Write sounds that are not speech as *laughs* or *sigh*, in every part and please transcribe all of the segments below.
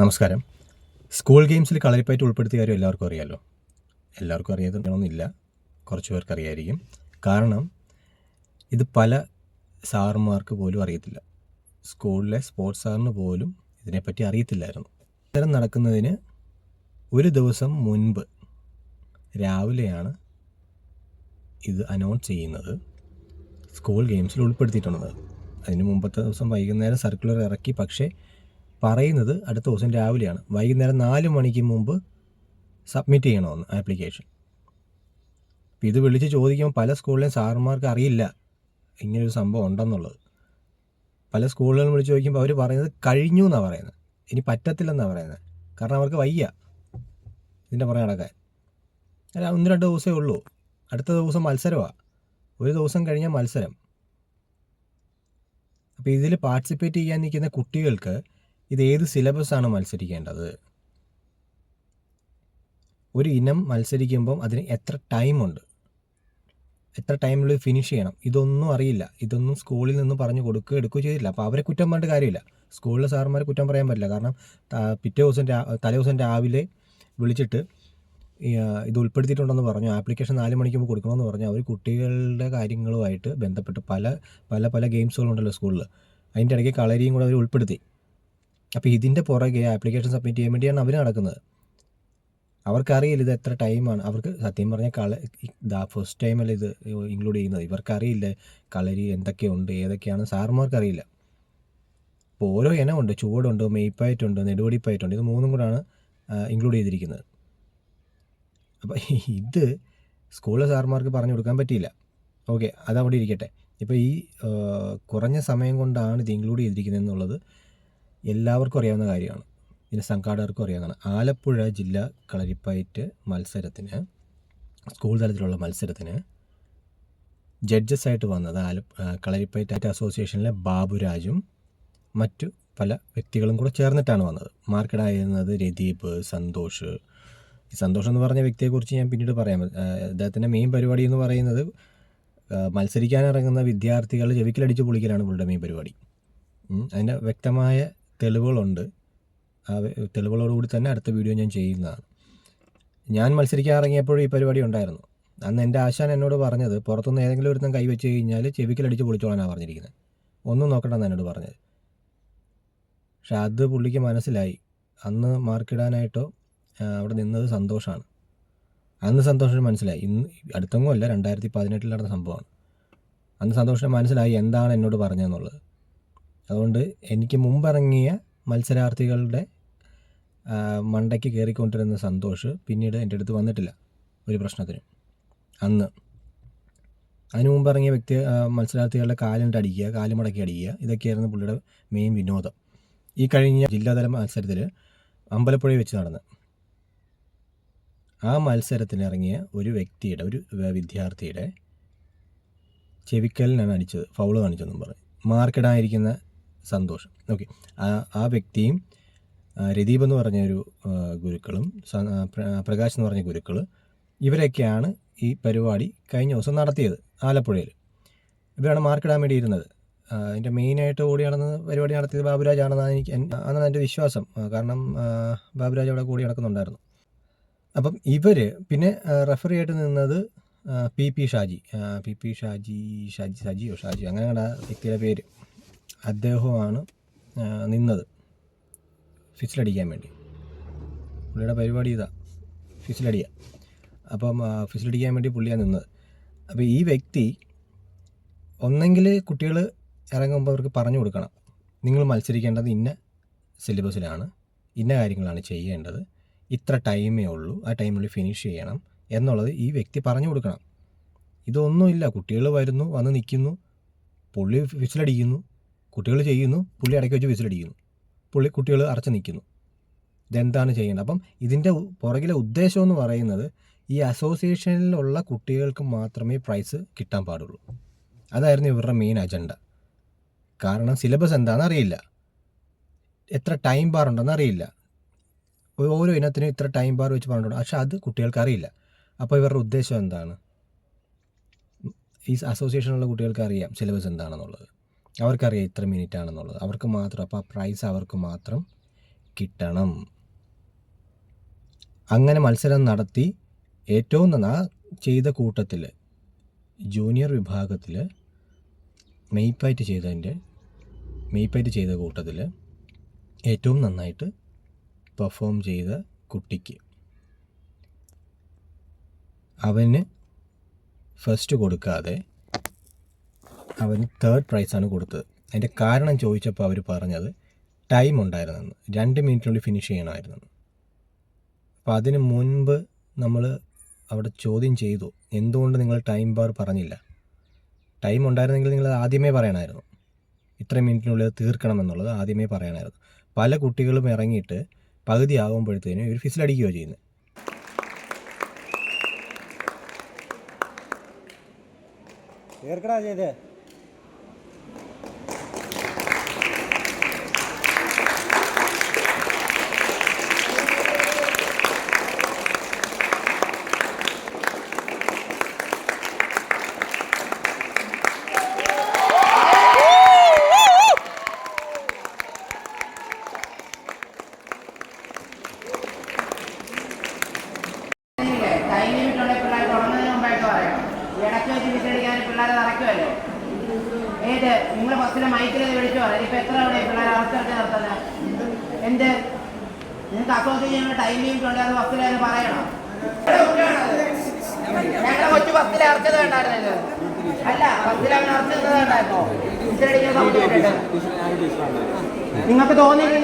നമസ്കാരം. സ്കൂൾ ഗെയിംസിൽ കളരിപ്പയറ്റ് ഉൾപ്പെടുത്തിയ കാര്യം എല്ലാവർക്കും അറിയാമല്ലോ എല്ലാവർക്കും അറിയാതൊന്നുമില്ല. കുറച്ച് പേർക്ക് അറിയായിരിക്കും. കാരണം ഇത് പല സാറുമാർക്ക് പോലും അറിയത്തില്ല. സ്കൂളിലെ സ്പോർട്സ് സാറിന് പോലും ഇതിനെപ്പറ്റി അറിയത്തില്ലായിരുന്നു. ഇത്തരം നടക്കുന്നതിന് ഒരു ദിവസം മുൻപ് രാവിലെയാണ് ഇത് അനൗൺസ് ചെയ്യുന്നത്. സ്കൂൾ ഗെയിംസിൽ ഉൾപ്പെടുത്തിയിട്ടുള്ളത്. അതിന് മുമ്പത്തെ ദിവസം വൈകുന്നേരം സർക്കുലർ ഇറക്കി. പക്ഷേ പറയുന്നത് അടുത്ത ദിവസം രാവിലെയാണ്. വൈകുന്നേരം നാല് മണിക്ക് മുമ്പ് സബ്മിറ്റ് ചെയ്യണമെന്ന് ആപ്ലിക്കേഷൻ ഇത് വിളിച്ച് ചോദിക്കുമ്പോൾ പല സ്കൂളിലെയും സാറന്മാർക്ക് അറിയില്ല ഇങ്ങനൊരു സംഭവം ഉണ്ടെന്നുള്ളത്. പല സ്കൂളുകളും വിളിച്ച് ചോദിക്കുമ്പോൾ അവർ പറയുന്നത് കഴിഞ്ഞു എന്നാണ് പറയുന്നത്. ഇനി പറ്റത്തില്ലെന്നാണ് പറയുന്നത്. കാരണം അവർക്ക് വയ്യ ഇതിന്റെ പുറകെ നടക്കാൻ. അല്ല ഒന്ന് രണ്ട് ദിവസമേ ഉള്ളൂ. അടുത്ത ദിവസം മത്സരമാണ് ഒരു ദിവസം കഴിഞ്ഞാൽ മത്സരം. അപ്പോൾ ഇതിൽ പാർട്ടിസിപ്പേറ്റ് ചെയ്യാൻ നിൽക്കുന്ന കുട്ടികൾക്ക് ഇത് ഏത് സിലബസാണ് മത്സരിക്കേണ്ടത്? ഒരു ഇനം മത്സരിക്കുമ്പം അതിന് എത്ര ടൈമുണ്ട്? എത്ര ടൈമിൽ ഫിനിഷ് ചെയ്യണം? ഇതൊന്നും അറിയില്ല. ഇതൊന്നും സ്കൂളിൽ നിന്ന് പറഞ്ഞു കൊടുക്കുക എടുക്കുകയോ ചെയ്തില്ല. അപ്പോൾ അവരെ കുറ്റം പറഞ്ഞിട്ട് കാര്യമില്ല. സ്കൂളിലെ സാറന്മാരെ കുറ്റം പറയാൻ പറ്റില്ല. കാരണം പിറ്റേ ദിവസം തലേ ദിവസം രാവിലെ വിളിച്ചിട്ട് ഇത് ഉൾപ്പെടുത്തിയിട്ടുണ്ടെന്ന് പറഞ്ഞു. ആപ്ലിക്കേഷൻ നാല് മണിക്ക് കൊടുക്കണമെന്ന് പറഞ്ഞു. അവർ കുട്ടികളുടെ കാര്യങ്ങളുമായിട്ട് ബന്ധപ്പെട്ട് പല പല പല ഗെയിംസുകളുണ്ടല്ലോ സ്കൂളിൽ അതിന്റെ ഇടയ്ക്ക് കളരിയും കൂടെ അവർ ഉൾപ്പെടുത്തി. അപ്പോൾ ഇതിന്റെ പുറകെ ആപ്ലിക്കേഷൻ സബ്മിറ്റ് ചെയ്യാൻ വേണ്ടിയാണ് അവർ നടക്കുന്നത്. അവർക്കറിയില്ല ഇത് എത്ര ടൈമാണ് അവർക്ക് സത്യം പറഞ്ഞാൽ കള ഇതാ ഫസ്റ്റ് ടൈമല്ല ഇത് ഇൻക്ലൂഡ് ചെയ്യുന്നത്. ഇവർക്കറിയില്ല കളരി എന്തൊക്കെയുണ്ട് ഏതൊക്കെയാണ് സാർമാർക്കറിയില്ല. അപ്പോൾ ഓരോ ഇനമുണ്ട് ചുവടുണ്ട് മെയ്പ്പായിട്ടുണ്ട് നെടുവടിപ്പായിട്ടുണ്ട്. ഇത് മൂന്നും കൂടാണ് ഇൻക്ലൂഡ് ചെയ്തിരിക്കുന്നത്. അപ്പോൾ ഇത് സ്കൂളിലെ സാർമാർക്ക് പറഞ്ഞു കൊടുക്കാൻ പറ്റിയില്ല. ഓക്കെ അതവിടെ ഇരിക്കട്ടെ. ഇപ്പോൾ ഈ കുറഞ്ഞ സമയം കൊണ്ടാണ് ഇത് ഇൻക്ലൂഡ് ചെയ്തിരിക്കുന്നത് എന്നുള്ളത് എല്ലാവർക്കും അറിയാവുന്ന കാര്യമാണ്. പിന്നെ സംഘാടകർക്കും അറിയാവുന്നതാണ്. ആലപ്പുഴ ജില്ല കളരിപ്പയറ്റ് മത്സരത്തിന് സ്കൂൾ തലത്തിലുള്ള മത്സരത്തിന് ജഡ്ജസായിട്ട് വന്നത് ആല കളരിപ്പയറ്റ് അസോസിയേഷനിലെ ബാബുരാജും മറ്റു പല വ്യക്തികളും കൂടെ ചേർന്നിട്ടാണ് വന്നത്. മാർക്കഡായിരുന്നത് രതീപ് സന്തോഷ്. ഈ സന്തോഷ് എന്ന് പറഞ്ഞ വ്യക്തിയെക്കുറിച്ച് ഞാൻ പിന്നീട് പറയാം. അദ്ദേഹത്തിന്റെ മെയിൻ പരിപാടി എന്ന് പറയുന്നത് മത്സരിക്കാൻ മത്സരിക്കാനിറങ്ങുന്ന വിദ്യാർത്ഥികൾ ചെവിക്കലടിച്ച് പൊളിക്കലാണ് പുള്ളിയുടെ മെയിൻ പരിപാടി. അതിന്റെ വ്യക്തമായ തെളിവുകളുണ്ട്. ആ തെളിവുകളോടുകൂടി തന്നെ അടുത്ത വീഡിയോ ഞാൻ ചെയ്യുന്നതാണ്. ഞാൻ മത്സരിക്കാൻ ഇറങ്ങിയപ്പോഴും ഈ പരിപാടി ഉണ്ടായിരുന്നു. അന്ന് എന്റെ ആശാൻ എന്നോട് പറഞ്ഞത് പുറത്തുനിന്ന് ഏതെങ്കിലും ഒരുത്തം കൈവച്ച് കഴിഞ്ഞാൽ ചെവിക്കലടിച്ച് പൊളിച്ചോളാനാണ് പറഞ്ഞിരിക്കുന്നത് ഒന്നും നോക്കണ്ടെന്ന് എന്നോട് പറഞ്ഞത്. പക്ഷെ അത് പുള്ളിക്ക് മനസ്സിലായി. അന്ന് മാർക്കിടാനായിട്ടോ അവിടെ നിന്നത് സന്തോഷമാണ് അന്ന് സന്തോഷം മനസ്സിലായി. ഇന്ന് അടുത്തങ്ങുമല്ല രണ്ടായിരത്തി പതിനെട്ടിൽ നടന്ന സംഭവമാണ്. അന്ന് സന്തോഷം മനസ്സിലായി എന്താണ് എന്നോട് പറഞ്ഞതെന്നുള്ളത്. അതുകൊണ്ട് എനിക്ക് മുമ്പിറങ്ങിയ മത്സരാർത്ഥികളുടെ മണ്ടയ്ക്ക് കയറിക്കൊണ്ടിരുന്ന സന്തോഷ് പിന്നീട് എന്റെ അടുത്ത് വന്നിട്ടില്ല ഒരു പ്രശ്നത്തിനും. അന്ന്. അതിന് മുമ്പ് ഇറങ്ങിയ വ്യക്തി മത്സരാർത്ഥികളുടെ കാലിട്ട് അടിക്കുക കാൽ മടക്കി അടിക്കുക ഇതൊക്കെയായിരുന്നു പുള്ളിയുടെ മെയിൻ വിനോദം. ഈ കഴിഞ്ഞ ജില്ലാതല മത്സരത്തിൽ അമ്പലപ്പുഴ വെച്ച് നടന്ന് ആ മത്സരത്തിന് ഇറങ്ങിയ ഒരു വ്യക്തിയുടെ ഒരു വിദ്യാർത്ഥിയുടെ ചെവിക്കലിനാണ് അടിച്ചത് ഫൗൾ കാണിച്ചതെന്നും പറഞ്ഞു. മാർക്കിടായിരിക്കുന്ന സന്തോഷം. ഓക്കെ. ആ വ്യക്തിയും രതീപ് എന്ന് പറഞ്ഞ ഒരു ഗുരുക്കളും പ്രകാശ് എന്ന് പറഞ്ഞ ഗുരുക്കൾ ഇവരൊക്കെയാണ് ഈ പരിപാടി കഴിഞ്ഞ ദിവസം നടത്തിയത് ആലപ്പുഴയിൽ ഇവരാണ് മാർക്കിടാൻ വേണ്ടി ഇരുന്നത്. അതിന്റെ മെയിനായിട്ട് കൂടി നടന്ന പരിപാടി നടത്തിയത് ബാബുരാജ് ആണെന്നാണ് എനിക്ക് അന്നാണ് എന്റെ വിശ്വാസം. കാരണം ബാബുരാജ് അവിടെ കൂടി നടക്കുന്നുണ്ടായിരുന്നു. അപ്പം ഇവർ പിന്നെ റെഫറി ആയിട്ട് നിന്നത് P P Shaji. P P Shaji Shaji ഷാജിയോ Shaji അങ്ങനെയുള്ള വ്യക്തിയുടെ പേര്. അദ്ദേഹമാണ് നിന്നത്. ഫിസിലടിക്കാൻ വേണ്ടി. പുള്ളിയുടെ പരിപാടി ഇതാ. ഫിസിലടിക്കുക അപ്പം ഫിസിലടിക്കാൻ വേണ്ടി പുള്ളിയാണ് നിന്നത്. അപ്പോൾ ഈ വ്യക്തി ഒന്നെങ്കിൽ കുട്ടികൾ ഇറങ്ങുമ്പോൾ അവർക്ക് പറഞ്ഞു കൊടുക്കണം. നിങ്ങൾ മത്സരിക്കേണ്ടത് ഇന്ന സിലബസിലാണ് ഇന്ന കാര്യങ്ങളാണ് ചെയ്യേണ്ടത്. ഇത്ര ടൈമേ ഉള്ളൂ ആ ടൈമിൽ ഫിനിഷ് ചെയ്യണം എന്നുള്ളത് ഈ വ്യക്തി പറഞ്ഞു കൊടുക്കണം. ഇതൊന്നുമില്ല കുട്ടികൾ വരുന്നു വന്ന് നിൽക്കുന്നു പുള്ളി വിസിലടിക്കുന്നു കുട്ടികൾ ചെയ്യുന്നു പുള്ളി ഇടയ്ക്ക് വെച്ച് വിസിലടിക്കുന്നു. പുള്ളി കുട്ടികൾ അറച്ച് നിൽക്കുന്നു. ഇതെന്താണ് ചെയ്യേണ്ടത്? അപ്പം ഇതിന്റെ പുറകിലെ ഉദ്ദേശം എന്ന് പറയുന്നത് ഈ അസോസിയേഷനിലുള്ള കുട്ടികൾക്ക് മാത്രമേ പ്രൈസ് കിട്ടാൻ പാടുള്ളൂ. അതായിരുന്നു ഇവരുടെ മെയിൻ അജണ്ട. കാരണം സിലബസ് എന്താണെന്ന് അറിയില്ല. എത്ര ടൈം ബാർ ഉണ്ടെന്ന് അറിയില്ല. ഓരോ ഇനത്തിനും ഇത്ര ടൈം ബാർ വെച്ച് പറഞ്ഞിട്ടുണ്ട്. പക്ഷെ അത് കുട്ടികൾക്ക് അറിയില്ല. അപ്പോൾ ഇവരുടെ ഉദ്ദേശം എന്താണ്? ഈ അസോസിയേഷനുള്ള കുട്ടികൾക്ക് അറിയാം സിലബസ് എന്താണെന്നുള്ളത്. അവർക്കറിയാം ഇത്ര മിനിറ്റ് ആണെന്നുള്ളത് അവർക്ക് മാത്രം അപ്പോൾ ആ പ്രൈസ് അവർക്ക് മാത്രം കിട്ടണം. അങ്ങനെ മത്സരം നടത്തി ഏറ്റവും നന്നാ ചെയ്ത കൂട്ടത്തിൽ ജൂനിയർ വിഭാഗത്തിൽ മെയ്പ്പായിട്ട് ചെയ്തതിന്റെ മെയ്പ്പായിട്ട് ചെയ്ത കൂട്ടത്തിൽ ഏറ്റവും നന്നായിട്ട് പെർഫോം ചെയ്ത കുട്ടിക്ക്. അവന് ഫസ്റ്റ് കൊടുക്കാതെ അവന് തേർഡ് പ്രൈസാണ് കൊടുത്തത്. അതിന്റെ കാരണം ചോദിച്ചപ്പോൾ അവർ പറഞ്ഞത് ടൈം ഉണ്ടായിരുന്നെന്ന്. രണ്ട് മിനിറ്റിനുള്ളിൽ ഫിനിഷ് ചെയ്യണമായിരുന്നു അപ്പോൾ അതിന് മുൻപ് നമ്മൾ അവിടെ ചോദ്യം ചെയ്തു. എന്തുകൊണ്ട് നിങ്ങൾ ടൈം ബാർ പറഞ്ഞില്ല? ടൈം ഉണ്ടായിരുന്നെങ്കിൽ നിങ്ങൾ ആദ്യമേ പറയണമായിരുന്നു. ഇത്ര മിനിറ്റിനുള്ളിൽ അത് തീർക്കണമെന്നുള്ളത് ആദ്യമേ പറയണമായിരുന്നു. പല കുട്ടികളും ഇറങ്ങിയിട്ട് പകുതി ആകുമ്പോഴത്തേനും ഇവർ ഫിസിലടിക്കുകയോ ചെയ്യുന്നത് തീർക്കടാ ചെയ്ത് ടൈം ലിമിറ്റ് ഉള്ള പിള്ളേർ തുടങ്ങുന്നതിന് മുമ്പായിട്ട് പറയണം ഈ ഇടയ്ക്ക് വെച്ച് വിസിലടിക്കാൻ പിള്ളേരെ നടക്കുമല്ലോ ഏത് നിങ്ങൾ ബസ്സിലെ ഇത് വിളിച്ചു ഇപ്പൊ എത്ര തവണ പിള്ളേരെ നിർത്തുന്നത് എന്ത്? നിങ്ങൾക്ക് അസോസിയേഷനിൽ ടൈം ചെയ്തിട്ടുണ്ട് അത് ബസ്സിൽ അത് പറയണം? ഞങ്ങളുടെ കൊച്ചു ബസ്സിലെ അറച്ചത് കണ്ടായിരുന്നത് അല്ല ബസ്സിൽ അങ്ങനെ അറച്ചത് വേണ്ടായിരുന്നോ നിർത്തി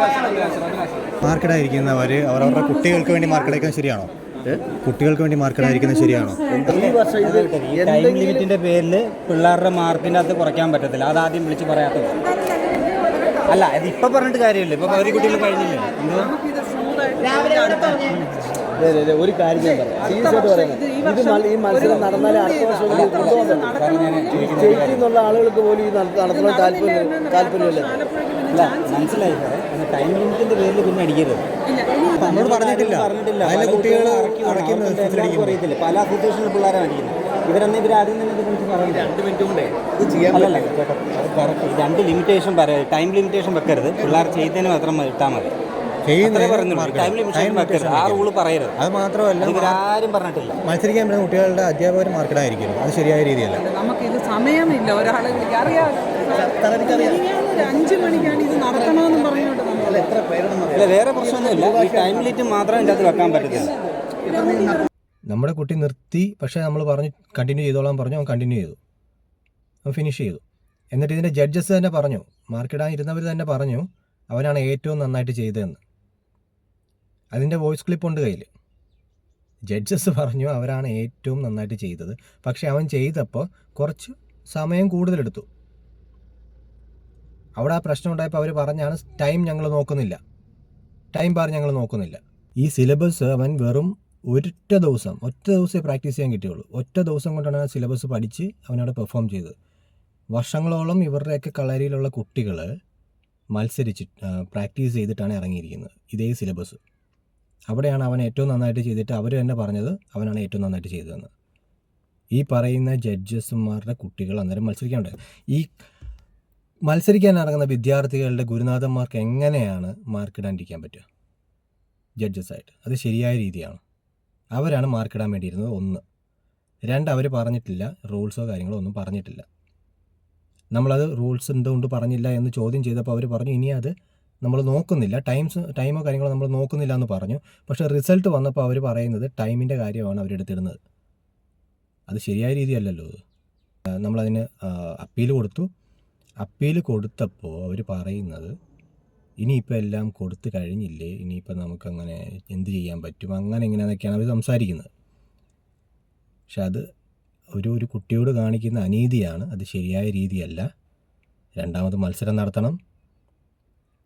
പോയാൽ മതി. അവരവരുടെ കുട്ടികൾക്ക് വേണ്ടി മാർക്കറ്റടിക്കാൻ ശരിയാണോ? കുട്ടികൾക്ക് വേണ്ടി മാർക്കറ്റായിരിക്കുന്നത് ശരിയാണോ? ഈ വർഷം ഇത് ടൈം ലിമിറ്റിന്റെ പേരിൽ പിള്ളേരുടെ മാർക്കിന്റെ അകത്ത് കുറയ്ക്കാൻ പറ്റത്തില്ല. അത് ആദ്യം വിളിച്ച് പറയാത്തത്. അല്ല ഇത് ഇപ്പൊ പറഞ്ഞിട്ട് കാര്യമില്ല. ഇപ്പൊ പകുതി കുട്ടികൾ കഴിഞ്ഞില്ലേ? എന്തോ ഒരു കാര്യം ഞാൻ പറയാം. സീരിയസ് ആയിട്ട് പറയുന്നത് ഇത് ഈ മത്സരം നടന്നാലേ അടുത്ത വർഷം ജയിക്കുന്നുള്ള ആളുകൾക്ക് പോലും ഈ നട- നടത്തണം താല്പര്യം താല്പര്യമില്ല. അല്ല മനസ്സിലായി ടൈം ലിമിറ്റിന്റെ പേരിൽ പിന്നെ അടിക്കരുത്. നമ്മളോട് പറഞ്ഞിട്ടില്ല. പറഞ്ഞിട്ടില്ല. പല കുട്ടികൾ അറിയത്തില്ല. പല അസോസിയേഷനിലെ പിള്ളേരാണ് അടിക്കുന്നത്. ഇവരെന്നെ ഇവർ ആദ്യം തന്നെ ഇത് വിളിച്ച് പറയില്ല രണ്ട് മിനിറ്റ് കൊണ്ടേ ഇത് ചെയ്യാൻ അല്ലല്ല രണ്ട് ലിമിറ്റേഷൻ പറയാം ടൈം ലിമിറ്റേഷൻ വെക്കരുത്. പിള്ളേർ ചെയ്തതിന് മാത്രം ഇട്ടാൽ മതി. പറയരുത്. അത് മാത്രമല്ല ആരും പറഞ്ഞിട്ടില്ല. മത്സരിക്കാൻ പറ്റുന്ന കുട്ടികളുടെ അധ്യാപകർ മാർക്കറ്റായിരിക്കും അത് ശരിയായ രീതിയല്ല. നമുക്കിത് സമയമില്ല. ഒരാളെ അറിയാം. അഞ്ചു മണിക്കാണ് ഇത് നടത്തണമെന്നും പറഞ്ഞുകൊണ്ട് നമ്മൾ അല്ല വേറെ പ്രശ്നമൊന്നുമില്ല. ഈ ടൈം ലിമിറ്റ് മാത്രം ഇതിന്റെ അകത്ത് വെക്കാൻ പറ്റത്തില്ല. നമ്മുടെ കുട്ടി നിർത്തി പക്ഷേ നമ്മൾ പറഞ്ഞു കണ്ടിന്യൂ ചെയ്തോളാൻ പറഞ്ഞു. അവൻ കണ്ടിന്യൂ ചെയ്തു. അവൻ ഫിനിഷ് ചെയ്തു. എന്നിട്ട് ഇതിന്റെ ജഡ്ജസ് തന്നെ പറഞ്ഞു. മാർക്കിടാൻ ഇരുന്നവർ തന്നെ പറഞ്ഞു അവനാണ് ഏറ്റവും നന്നായിട്ട് ചെയ്തതെന്ന്. അതിന്റെ വോയിസ് ക്ലിപ്പ് ഉണ്ട് കയ്യിൽ. ജഡ്ജസ് പറഞ്ഞു അവരാണ് ഏറ്റവും നന്നായിട്ട് ചെയ്തത്. പക്ഷേ അവൻ ചെയ്തപ്പോൾ കുറച്ച് സമയം കൂടുതലെടുത്തു. അവിടെ ആ പ്രശ്നം ഉണ്ടായപ്പോൾ അവർ പറഞ്ഞാണ് ടൈം ഞങ്ങൾ നോക്കുന്നില്ല. ടൈം ബാർ ഞങ്ങൾ നോക്കുന്നില്ല. ഈ സിലബസ് അവൻ വെറും ഒറ്റ ദിവസം ഒറ്റ ദിവസമേ പ്രാക്ടീസ് ചെയ്യാൻ കിട്ടിയുള്ളൂ. ഒറ്റ ദിവസം കൊണ്ടാണ് ആ സിലബസ് പഠിച്ച് അവനവിടെ പെർഫോം ചെയ്തത്. വർഷങ്ങളോളം ഇവരുടെയൊക്കെ കളരിയിലുള്ള കുട്ടികൾ മത്സരിച്ച് പ്രാക്ടീസ് ചെയ്തിട്ടാണ് ഇറങ്ങിയിരിക്കുന്നത് ഇതേ സിലബസ്. അവിടെയാണ് അവൻ ഏറ്റവും നന്നായിട്ട് ചെയ്തിട്ട് അവർ തന്നെ പറഞ്ഞത് അവനാണ് ഏറ്റവും നന്നായിട്ട് ചെയ്തതെന്ന്. ഈ പറയുന്ന ജഡ്ജസ്മാരുടെ കുട്ടികൾ അന്നേരം മത്സരിക്കാനുണ്ട് ഈ മത്സരിക്കാൻ ഇറങ്ങുന്ന വിദ്യാർത്ഥികളുടെ ഗുരുനാഥന്മാർക്ക് എങ്ങനെയാണ് മാർക്കിടാണ്ടിരിക്കാൻ പറ്റുക? ജഡ്ജസായിട്ട് അത് ശരിയായ രീതിയാണ്. അവരാണ് മാർക്കിടാൻ വേണ്ടിയിരുന്നത് ഒന്ന്. രണ്ട് അവർ പറഞ്ഞിട്ടില്ല. റൂൾസോ കാര്യങ്ങളോ ഒന്നും പറഞ്ഞിട്ടില്ല. നമ്മളത് റൂൾസ് എന്തുകൊണ്ട് പറഞ്ഞില്ല എന്ന് ചോദ്യം ചെയ്തപ്പോൾ അവർ പറഞ്ഞു ഇനി അത് നമ്മൾ നോക്കുന്നില്ല. ടൈംസ് ടൈമോ കാര്യങ്ങളോ നമ്മൾ നോക്കുന്നില്ല എന്ന് പറഞ്ഞു. പക്ഷേ റിസൾട്ട് വന്നപ്പോൾ അവർ പറയുന്നത് ടൈമിന്റെ കാര്യമാണ് അവരെടുത്തിരുന്നത് അത് ശരിയായ രീതിയല്ലല്ലോ നമ്മളതിന് അപ്പീൽ കൊടുത്തു. അപ്പീൽ കൊടുത്തപ്പോൾ അവർ പറയുന്നത് ഇനിയിപ്പോൾ എല്ലാം കൊടുത്തു കഴിഞ്ഞില്ലേ? ഇനിയിപ്പോൾ നമുക്കങ്ങനെ എന്ത് ചെയ്യാൻ പറ്റും? അങ്ങനെ എങ്ങനെയാണെന്നൊക്കെയാണ് അവർ സംസാരിക്കുന്നത്. പക്ഷെ അത് ഒരു ഒരു കുട്ടിയോട് കാണിക്കുന്ന അനീതിയാണ്. അത് ശരിയായ രീതിയല്ല. രണ്ടാമത് മത്സരം നടത്തണം.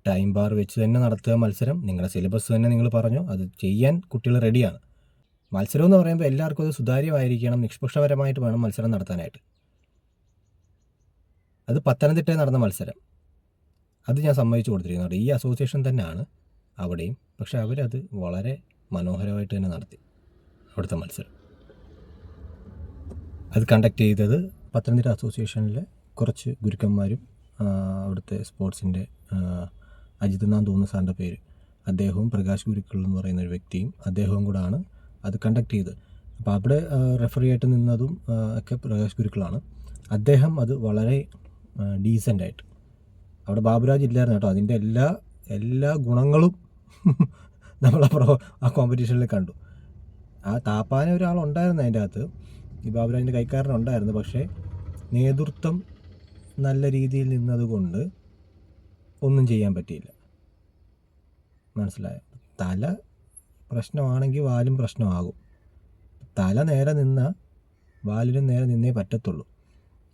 ടൈം ബാർ വെച്ച് തന്നെ നടത്തുക മത്സരം. നിങ്ങളുടെ സിലബസ് തന്നെ നിങ്ങൾ പറഞ്ഞു. അത് ചെയ്യാൻ കുട്ടികൾ റെഡിയാണ്. മത്സരം എന്ന് പറയുമ്പോൾ എല്ലാവർക്കും അത് സുതാര്യമായിരിക്കണം. നിഷ്പക്ഷപരമായിട്ട് വേണം മത്സരം നടത്താനായിട്ട്. അത് പത്തനംതിട്ടയിൽ നടന്ന മത്സരം. അത് ഞാൻ സമ്മതിച്ചു കൊടുത്തിരിക്കുന്നുണ്ട് ഈ അസോസിയേഷൻ തന്നെയാണ് അവിടെയും. പക്ഷെ അവരത് വളരെ മനോഹരമായിട്ട് തന്നെ നടത്തി. അവിടുത്തെ മത്സരം. അത് കണ്ടക്ട് ചെയ്തത് പത്തനംതിട്ട അസോസിയേഷനിലെ കുറച്ച് ഗുരുക്കന്മാരും അവിടുത്തെ സ്പോർട്സിന്റെ അജിത് എന്നാണ് തോന്നുന്ന സാറിന്റെ പേര്. അദ്ദേഹവും പ്രകാശ് ഗുരുക്കൾ എന്ന് പറയുന്ന ഒരു വ്യക്തിയും അദ്ദേഹവും കൂടാണ് അത് കണ്ടക്ട് ചെയ്ത്. അപ്പോൾ അവിടെ റെഫറി ആയിട്ട് നിന്നതും ഒക്കെ പ്രകാശ് ഗുരുക്കളാണ്. അദ്ദേഹം അത് വളരെ ഡീസന്റായിട്ട് അവിടെ ബാബുരാജ് ഇല്ലായിരുന്നു കേട്ടോ. അതിന്റെ എല്ലാ എല്ലാ ഗുണങ്ങളും *laughs* നമ്മൾ പ്രോ ആ കോമ്പറ്റീഷനിൽ കണ്ടു. ആ താപ്പാന ഒരാളുണ്ടായിരുന്നു അതിന്റെ അകത്ത്. ഈ ബാബുരാജിന്റെ കൈക്കാരനുണ്ടായിരുന്നു പക്ഷേ നേതൃത്വം നല്ല രീതിയിൽ നിന്നതുകൊണ്ട് ഒന്നും ചെയ്യാൻ പറ്റിയില്ല. മനസ്സിലായോ? തല പ്രശ്നമാണെങ്കിൽ വാലും പ്രശ്നമാകും. തല നേരെ നിന്ന വാലിനും നേരെ നിന്നേ പറ്റത്തുള്ളൂ.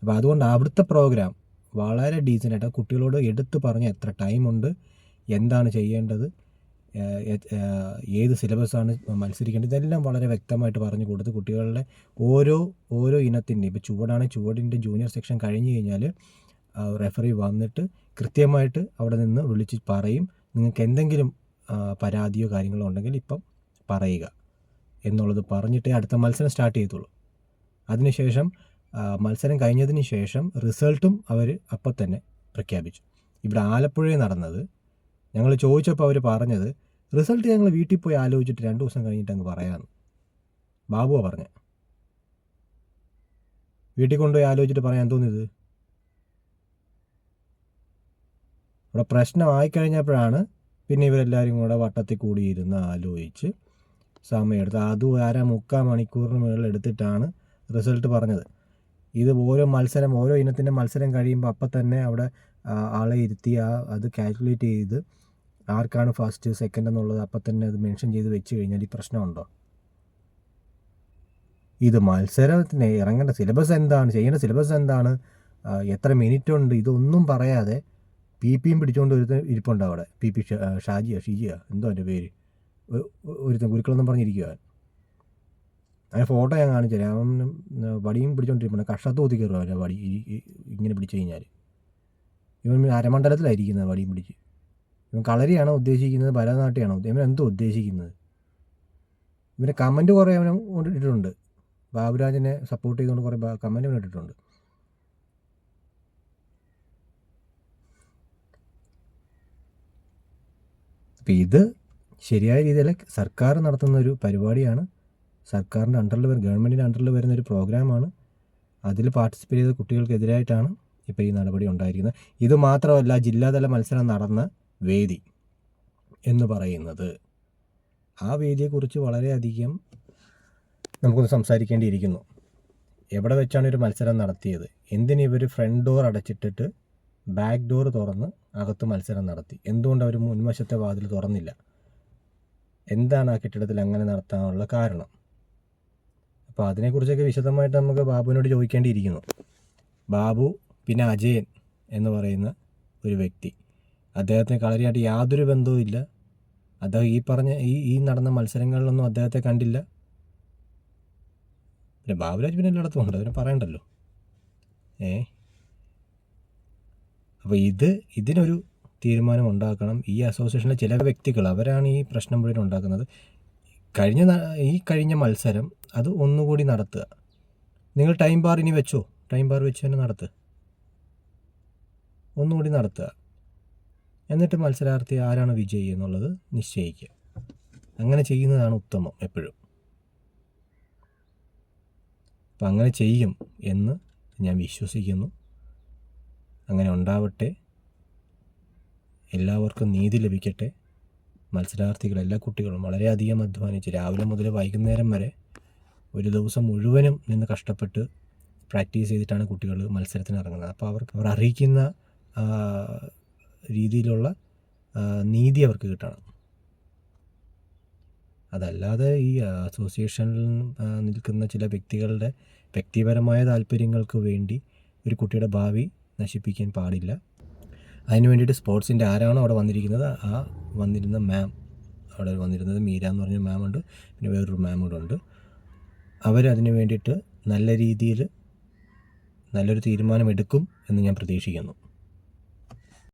അപ്പോൾ അതുകൊണ്ട് അവിടുത്തെ പ്രോഗ്രാം വളരെ ഡീസന്റായിട്ട് കുട്ടികളോട് എടുത്തു പറഞ്ഞ് എത്ര ടൈമുണ്ട് എന്താണ് ചെയ്യേണ്ടത് ഏത് സിലബസാണ് മത്സരിക്കേണ്ടത് ഇതെല്ലാം വളരെ വ്യക്തമായിട്ട് പറഞ്ഞു കൊടുത്ത് കുട്ടികളുടെ ഓരോ ഓരോ ഇനത്തിന്റെ ഇപ്പോൾ ചുവടാണ് ചുവടിന്റെ ജൂനിയർ സെക്ഷൻ കഴിഞ്ഞ് കഴിഞ്ഞാൽ റെഫറി വന്നിട്ട് കൃത്യമായിട്ട് അവിടെ നിന്ന് വിളിച്ച് പറയും. നിങ്ങൾക്ക് എന്തെങ്കിലും പരാതിയോ കാര്യങ്ങളോ ഉണ്ടെങ്കിൽ ഇപ്പം പറയുക എന്നുള്ളത് പറഞ്ഞിട്ടേ അടുത്ത മത്സരം സ്റ്റാർട്ട് ചെയ്യത്തുള്ളൂ. അതിനുശേഷം മത്സരം കഴിഞ്ഞതിന് ശേഷം റിസൾട്ടും അവർ അപ്പം തന്നെ പ്രഖ്യാപിച്ചു. ഇവിടെ ആലപ്പുഴയിൽ നടന്നത് ഞങ്ങൾ ചോദിച്ചപ്പോൾ അവർ പറഞ്ഞത് റിസൾട്ട് ഞങ്ങൾ വീട്ടിൽ പോയി ആലോചിച്ചിട്ട് രണ്ട് ദിവസം കഴിഞ്ഞിട്ട് അങ്ങ് പറയാമെന്ന് ബാബുവാ പറഞ്ഞ. വീട്ടിൽ കൊണ്ടുപോയി ആലോചിച്ചിട്ട് പറയാൻ തോന്നിയത് ഇവിടെ പ്രശ്നമായി കഴിഞ്ഞപ്പോഴാണ് പിന്നെ ഇവരെല്ലാവരും കൂടെ വട്ടത്തിൽ കൂടിയിരുന്ന് ആലോചിച്ച് സമയമെടുത്ത് അതും അര മുക്കാൽ മണിക്കൂറിന് മുകളിൽ എടുത്തിട്ടാണ് റിസൾട്ട് പറഞ്ഞത്. ഇത് ഓരോ മത്സരം ഓരോ ഇനത്തിന്റെ മത്സരം കഴിയുമ്പോൾ അപ്പം തന്നെ അവിടെ ആളെ ഇരുത്തി ആ അത് കാൽക്കുലേറ്റ് ചെയ്ത് ആർക്കാണ് ഫസ്റ്റ് സെക്കൻഡ് എന്നുള്ളത് അപ്പം തന്നെ അത് മെൻഷൻ ചെയ്ത് വെച്ച് കഴിഞ്ഞാൽ ഈ പ്രശ്നമുണ്ടോ? ഇത് മത്സരത്തിന് ഇറങ്ങേണ്ട സിലബസ് എന്താണ് ചെയ്യേണ്ട സിലബസ് എന്താണ്? എത്ര മിനിറ്റ് ഉണ്ട് ഇതൊന്നും പറയാതെ പി പിയും പിടിച്ചുകൊണ്ട് ഒരു ഇരിപ്പുണ്ട് അവിടെ. പി പി ഷാജിയ ഷാജിയോ എന്തോ എന്റെ പേര്. ഒരുത്തൻ ഗുരുക്കളെന്നും പറഞ്ഞിരിക്കുക അതിന് ഫോട്ടോ ഞാൻ കാണിച്ചു തരാം. അവൻ വടിയും പിടിച്ചോണ്ടിരിപ്പുണ്ട്. കഷത്ത് ഊത്തി കയറും അവന്റെ വടി ഇങ്ങനെ പിടിച്ചു കഴിഞ്ഞാൽ ഇവൻ അരമണ്ഡലത്തിലായിരിക്കുന്നത് വടിയും പിടിച്ച്. ഇവൻ കളരിയാണോ ഉദ്ദേശിക്കുന്നത്? ഭരതനാട്യമാണോ? ഉദ്ദേ- ഇവൻ എന്തോ ഉദ്ദേശിക്കുന്നത്? ഇവന്റെ കമന്റ് കുറേ അവനെ ഇട്ടിട്ടുണ്ട്. ബാബുരാജിനെ സപ്പോർട്ട് ചെയ്തുകൊണ്ട് കുറേ കമന്റ് അവൻ ഇട്ടിട്ടുണ്ട്. അപ്പം ഇത് ശരിയായ രീതിയിൽ സർക്കാർ നടത്തുന്ന ഒരു പരിപാടിയാണ് സർക്കാരിന്റെ അണ്ടറിൽ വരും ഗവൺമെന്റിന്റെ അണ്ടറിൽ വരുന്ന ഒരു പ്രോഗ്രാമാണ്. അതിൽ പാർട്ടിസിപ്പേറ്റ് ചെയ്ത കുട്ടികൾക്കെതിരായിട്ടാണ് ഇപ്പോൾ ഈ നടപടി ഉണ്ടായിരിക്കുന്നത്. ഇത് മാത്രമല്ല ജില്ലാതല മത്സരം നടന്ന വേദി എന്ന് പറയുന്നത്. ആ വേദിയെക്കുറിച്ച് വളരെയധികം നമുക്കൊന്ന് സംസാരിക്കേണ്ടിയിരിക്കുന്നു. എവിടെ വെച്ചാണ് ഒരു മത്സരം നടത്തിയത്? എന്തിനു ഇവർ ഫ്രണ്ട് ഡോർ അടച്ചിട്ടിട്ട് ബാക്ക് ഡോർ തുറന്ന് അകത്ത് മത്സരം നടത്തി. എന്തുകൊണ്ട് അവർ മുൻവശത്തെ വാതിൽ തുറന്നില്ല? എന്താണ് ആ കെട്ടിടത്തിൽ അങ്ങനെ നടത്താനുള്ള കാരണം? അപ്പോൾ അതിനെക്കുറിച്ചൊക്കെ വിശദമായിട്ട് നമുക്ക് ബാബുവിനോട് ചോദിക്കേണ്ടിയിരിക്കുന്നു. ബാബു പിന്നെ അജയൻ എന്ന് പറയുന്ന ഒരു വ്യക്തി. അദ്ദേഹത്തിന് കളരിയായിട്ട് യാതൊരു ബന്ധവും ഇല്ല. അദ്ദേഹം ഈ പറഞ്ഞ ഈ ഈ നടന്ന മത്സരങ്ങളിലൊന്നും അദ്ദേഹത്തെ കണ്ടില്ല. പിന്നെ ബാബുരാജ് പിന്നെ എല്ലായിടത്തും ഉണ്ട്. അതിനെ പറയണ്ടല്ലോ. ഏ? അപ്പോൾ ഇത് ഇതിനൊരു തീരുമാനം ഉണ്ടാക്കണം. ഈ അസോസിയേഷനിലെ ചില വ്യക്തികൾ അവരാണ് ഈ പ്രശ്നം മുഴുവൻ ഉണ്ടാക്കുന്നത്. കഴിഞ്ഞ ഈ കഴിഞ്ഞ മത്സരം അത് ഒന്നുകൂടി നടത്തുക. നിങ്ങൾ ടൈം ബാർ ഇനി വെച്ചോ? ടൈം ബാർ വെച്ച് തന്നെ നടത്തുക ഒന്നുകൂടി നടത്തുക. എന്നിട്ട് മത്സരാർത്ഥി ആരാണ് വിജയി എന്നുള്ളത് നിശ്ചയിക്കുക. അങ്ങനെ ചെയ്യുന്നതാണ് ഉത്തമം എപ്പോഴും. അപ്പം അങ്ങനെ ചെയ്യും എന്ന് ഞാൻ വിശ്വസിക്കുന്നു. അങ്ങനെ ഉണ്ടാവട്ടെ. എല്ലാവർക്കും നീതി ലഭിക്കട്ടെ. മത്സരാർത്ഥികൾ എല്ലാ കുട്ടികളും വളരെയധികം അധ്വാനിച്ച് രാവിലെ മുതൽ വൈകുന്നേരം വരെ ഒരു ദിവസം മുഴുവനും നിന്ന് കഷ്ടപ്പെട്ട് പ്രാക്ടീസ് ചെയ്തിട്ടാണ് കുട്ടികൾ മത്സരത്തിന് ഇറങ്ങുന്നത്. അപ്പോൾ അവർക്ക് അവർ അറിയിക്കുന്ന രീതിയിലുള്ള നീതി അവർക്ക് കിട്ടണം. അതല്ലാതെ ഈ അസോസിയേഷനിൽ നിൽക്കുന്ന ചില വ്യക്തികളുടെ വ്യക്തിപരമായ താല്പര്യങ്ങൾക്ക് വേണ്ടി ഒരു കുട്ടിയുടെ ഭാവി നശിപ്പിക്കാൻ പാടില്ല. അതിന് വേണ്ടിയിട്ട് സ്പോർട്സിന്റെ ആരാണോ അവിടെ വന്നിരിക്കുന്നത്? ആ വന്നിരുന്ന മാം. അവിടെ വന്നിരുന്നത് മീര എന്ന് പറഞ്ഞ മാം ഉണ്ട്. പിന്നെ വേറൊരു മാം കൂടെ ഉണ്ട്. അവരതിന് വേണ്ടിയിട്ട് നല്ല രീതിയിൽ നല്ലൊരു തീരുമാനമെടുക്കും എന്ന് ഞാൻ പ്രതീക്ഷിക്കുന്നു.